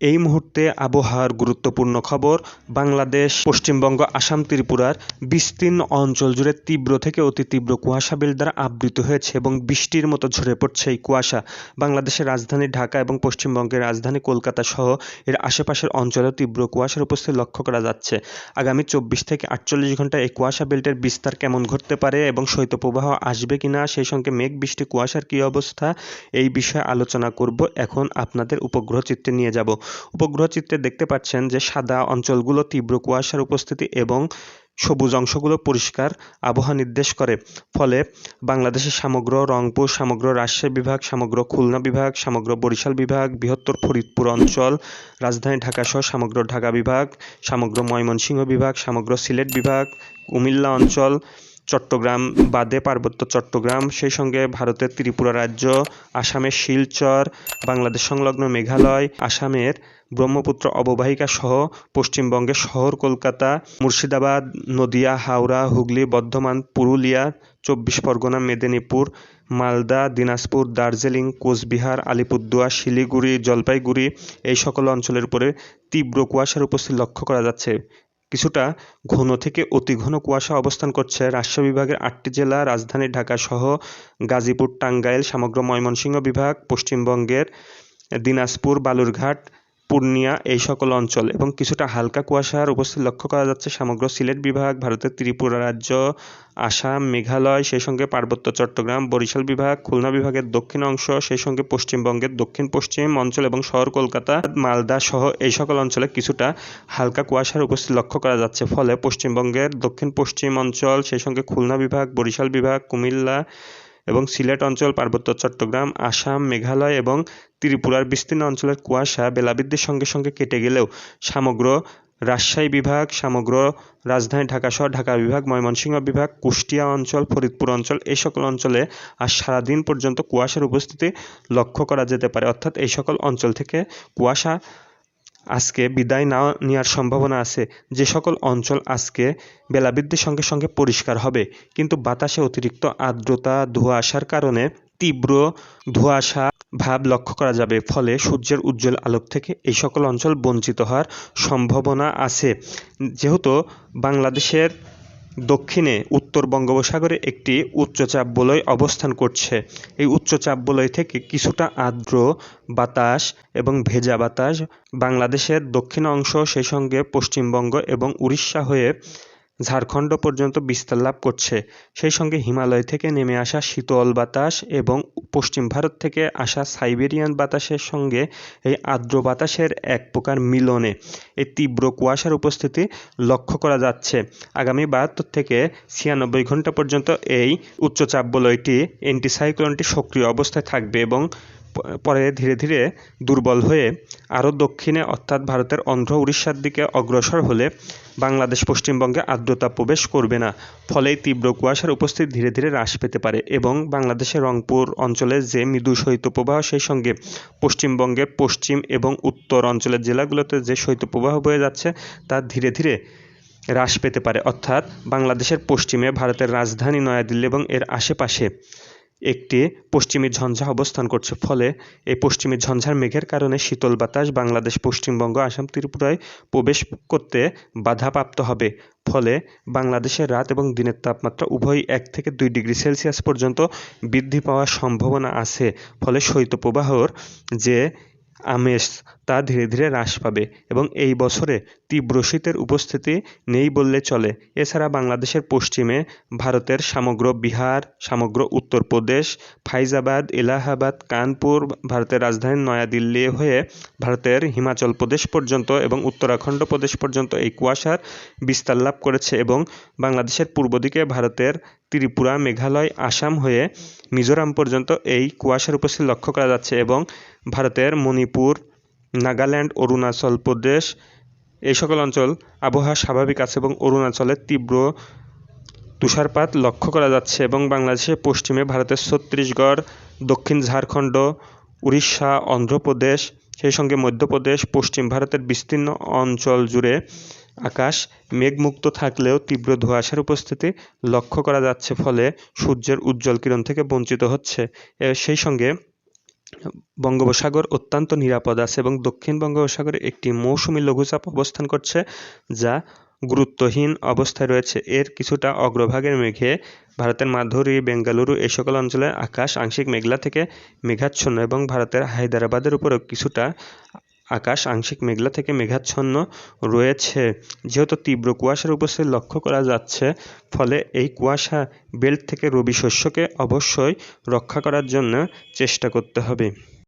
এই মুহূর্তে আবহাওয়ার গুরুত্বপূর্ণ খবর, বাংলাদেশ, পশ্চিমবঙ্গ, আসাম, ত্রিপুরার বিস্তীর্ণ অঞ্চল জুড়ে তীব্র থেকে অতি তীব্র কুয়াশা বেল দ্বারা আবৃত হয়েছে এবং বৃষ্টির মতো ঝরে পড়ছে এই কুয়াশা। বাংলাদেশের রাজধানী ঢাকা এবং পশ্চিমবঙ্গের রাজধানী কলকাতা সহ এর আশেপাশের অঞ্চলেও তীব্র কুয়াশার উপস্থিতি লক্ষ্য করা যাচ্ছে। আগামী চব্বিশ থেকে আটচল্লিশ ঘন্টায় এই কুয়াশা বেল্টের বিস্তার কেমন ঘটতে পারে এবং শৈত্যপ্রবাহ আসবে কিনা সেই সঙ্গে মেঘ বৃষ্টি কুয়াশার কী অবস্থা, এই বিষয়ে আলোচনা করব। এখন আপনাদের উপগ্রহ চিত্রে নিয়ে যাব। উপগ্রহ চিত্রে দেখতে পাচ্ছেন যে সাদা অঞ্চলগুলো তীব্র কুয়াশার উপস্থিতি এবং সবুজ অংশগুলো পরিষ্কার আবহাওয়া নির্দেশ করে। ফলে বাংলাদেশের সমগ্র রংপুর, সমগ্র রাজশাহী বিভাগ, সমগ্র খুলনা বিভাগ, সমগ্র বরিশাল বিভাগ, বৃহত্তর ফরিদপুর অঞ্চল, রাজধানী ঢাকা সহ সমগ্র ঢাকা বিভাগ, সমগ্র ময়মনসিংহ বিভাগ, সমগ্র সিলেট বিভাগ, কুমিল্লা অঞ্চল চট্টগ্রাম বাদে পার্বত্য চট্টগ্রাম, সেই সঙ্গে ভারতের ত্রিপুরা রাজ্য, আসামের শিলচর, বাংলাদেশ সংলগ্ন মেঘালয়, আসামের ব্রহ্মপুত্র অববাহিকা সহ পশ্চিমবঙ্গের শহর কলকাতা, মুর্শিদাবাদ, নদিয়া, হাওড়া, হুগলি, বর্ধমান, পুরুলিয়া, চব্বিশ পরগনা, মেদিনীপুর, মালদা, দিনাজপুর, দার্জিলিং, কোচবিহার, আলিপুরদুয়ার, শিলিগুড়ি, জলপাইগুড়ি, এই সকল অঞ্চলের উপরে তীব্র কুয়াশার উপস্থিতি লক্ষ্য করা যাচ্ছে। কিছুটা ঘন থেকে অতি ঘন কুয়াশা অবস্থান করছে। রাজশাহী বিভাগের আটটি জেলা, রাজধানী ঢাকাসহ গাজীপুর, টাঙ্গাইল, সমগ্র ময়মনসিংহ বিভাগ, পশ্চিমবঙ্গের দিনাজপুর, বালুরঘাট পূর্ণিয়া এই সকল অঞ্চল এবং কিছুটা হালকা কুয়াশার উপস্থিতি লক্ষ্য করা যাচ্ছে সমগ্র সিলেট বিভাগ, ভারতের ত্রিপুরা রাজ্য, আসাম, মেঘালয়, সেই সঙ্গে পার্বত্য চট্টগ্রাম, বরিশাল বিভাগ, খুলনা বিভাগের দক্ষিণ অংশ, সেই সঙ্গে পশ্চিমবঙ্গের দক্ষিণ পশ্চিম অঞ্চল এবং শহর কলকাতা, মালদা সহ এই সকল অঞ্চলে কিছুটা হালকা কুয়াশার উপস্থিতি লক্ষ্য করা যাচ্ছে। ফলে পশ্চিমবঙ্গের দক্ষিণ পশ্চিম অঞ্চল, সেই সঙ্গে খুলনা বিভাগ, বরিশাল বিভাগ, কুমিল্লা এবং সিলেট অঞ্চল, পার্বত্য চট্টগ্রাম, আসাম, মেঘালয় এবং ত্রিপুরার বিস্তীর্ণ অঞ্চলের কুয়াশা, বেলাবৃদ্ধির সঙ্গে সঙ্গে কেটে গেলেও সমগ্র রাজশাহী বিভাগ, সমগ্র রাজধানী ঢাকা সহ ঢাকা বিভাগ, ময়মনসিংহ বিভাগ, কুষ্টিয়া অঞ্চল, ফরিদপুর অঞ্চল এই সকল অঞ্চলে আজ সারাদিন পর্যন্ত কুয়াশার উপস্থিতি লক্ষ্য করা যেতে পারে। অর্থাৎ এই সকল অঞ্চল থেকে কুয়াশা আজকে বিদায় না নেওয়ার সম্ভাবনা আছে। যে সকল অঞ্চল আজকে বেলাবৃদ্ধির সঙ্গে সঙ্গে পরিষ্কার হবে। কিন্তু বাতাসে অতিরিক্ত আর্দ্রতা ধোঁয়াশার কারণে তীব্র ধোঁয়াশা ভাব লক্ষ্য করা যাবে। ফলে সূর্যের উজ্জ্বল আলোক থেকে এই সকল অঞ্চল বঞ্চিত হওয়ার সম্ভাবনা আছে। যেহেতু বাংলাদেশের দক্ষিণে উত্তর বঙ্গোপসাগরে একটি উচ্চচাপ বলয় অবস্থান করছে। এই উচ্চচাপ বলয় থেকে কিছুটা আর্দ্র বাতাস এবং ভেজা বাতাস বাংলাদেশের দক্ষিণ অংশ সেই সঙ্গে পশ্চিমবঙ্গ এবং উড়িষ্যা হয়ে ঝাড়খণ্ড পর্যন্ত বিস্তার লাভ করছে। সেই সঙ্গে হিমালয় থেকে নেমে আসা শীতল বাতাস এবং পশ্চিম ভারত থেকে আসা সাইবেরিয়ান বাতাসের সঙ্গে এই আর্দ্র বাতাসের এক প্রকার মিলনে এই তীব্র কুয়াশার উপস্থিতি লক্ষ্য করা যাচ্ছে। আগামী বাহাত্তর থেকে ছিয়ানব্বই ঘণ্টা পর্যন্ত এই উচ্চচাপ বলয়টি অ্যান্টিসাইক্লোনটি সক্রিয় অবস্থায় থাকবে এবং পরে ধীরে ধীরে দুর্বল হয়ে আরও দক্ষিণে, অর্থাৎ ভারতের অন্ধ্র উড়িষ্যার দিকে অগ্রসর হলে বাংলাদেশ পশ্চিমবঙ্গে আর্দ্রতা প্রবেশ করবে না। ফলে তীব্র কুয়াশার উপস্থিতি ধীরে ধীরে হ্রাস পেতে পারে এবং বাংলাদেশের রংপুর অঞ্চলে যে মৃদু শৈত্যপ্রবাহ, সেই সঙ্গে পশ্চিমবঙ্গের পশ্চিম এবং উত্তর অঞ্চলের জেলাগুলোতে যে শৈত্যপ্রবাহ বয়ে যাচ্ছে, তা ধীরে ধীরে হ্রাস পেতে পারে। অর্থাৎ বাংলাদেশের পশ্চিমে ভারতের রাজধানী নয়াদিল্লি এবং এর আশেপাশে একটি পশ্চিমী ঝঞ্ঝা অবস্থান করছে। ফলে এই পশ্চিমী ঝঞ্ঝার মেঘের কারণে শীতল বাতাস বাংলাদেশ, পশ্চিমবঙ্গ, আসাম, ত্রিপুরায় প্রবেশ করতে বাধাপ্রাপ্ত হবে। ফলে বাংলাদেশের রাত এবং দিনের তাপমাত্রা উভয়ই এক থেকে দুই ডিগ্রি সেলসিয়াস পর্যন্ত বৃদ্ধি পাওয়ার সম্ভাবনা আছে। ফলে শৈত্যপ্রবাহর যে আমেজ তা ধীরে ধীরে হ্রাস পাবে এবং এই বছরে তীব্র শীতের উপস্থিতি নেই বললে চলে। এছাড়া বাংলাদেশের পশ্চিমে ভারতের সমগ্র বিহার, সমগ্র উত্তরপ্রদেশ, ফাইজাবাদ, এলাহাবাদ, কানপুর, ভারতের রাজধানী নয়াদিল্লি হয়ে ভারতের হিমাচল প্রদেশ পর্যন্ত এবং উত্তরাখণ্ড প্রদেশ পর্যন্ত এই কুয়াশার বিস্তার লাভ করেছে এবং বাংলাদেশের পূর্ব দিকে ভারতের ত্রিপুরা, মেঘালয়, আসাম হয়ে মিজোরাম পর্যন্ত এই কুয়াশার উপস্থিতি লক্ষ্য করা যাচ্ছে এবং ভারতের মণিপুর নাগাল্যান্ড, অরুণাচল প্রদেশ এই সকল অঞ্চল আবহাওয়া স্বাভাবিক আছে এবং অরুণাচলে তীব্র তুষারপাত লক্ষ্য করা যাচ্ছে এবং বাংলাদেশের পশ্চিমে ভারতের ছত্তিশগড়, দক্ষিণ ঝাড়খণ্ড, উড়িষ্যা, অন্ধ্রপ্রদেশ, সেই সঙ্গে মধ্যপ্রদেশ, পশ্চিম ভারতের বিস্তীর্ণ অঞ্চল জুড়ে আকাশ মেঘমুক্ত থাকলেও তীব্র ধোঁয়াশার উপস্থিতি লক্ষ্য করা যাচ্ছে, ফলে সূর্যের উজ্জ্বল কিরণ থেকে বঞ্চিত হচ্ছে। সেই সঙ্গে বঙ্গোপসাগর অত্যন্ত নিরাপদ আছে এবং দক্ষিণ বঙ্গোপসাগরে একটি মৌসুমী লঘুচাপ অবস্থান করছে, যা গুরুত্বহীন অবস্থায় রয়েছে। এর কিছুটা অগ্রভাগের মেঘে ভারতের মাধুরী, বেঙ্গালুরু এই সকল অঞ্চলে আকাশ আংশিক মেঘলা থেকে মেঘাচ্ছন্ন এবং ভারতের হায়দ্রাবাদের উপরেও কিছুটা আকাশ আংশিক মেঘলা থেকে মেঘাচ্ছন্ন রয়েছে। যেহেতু তীব্র কুয়াশার উপস্থিতি লক্ষ্য করা যাচ্ছে, ফলে এই কুয়াশা বেল্ট থেকে রবি শস্যকে অবশ্যই রক্ষা করার জন্য চেষ্টা করতে হবে।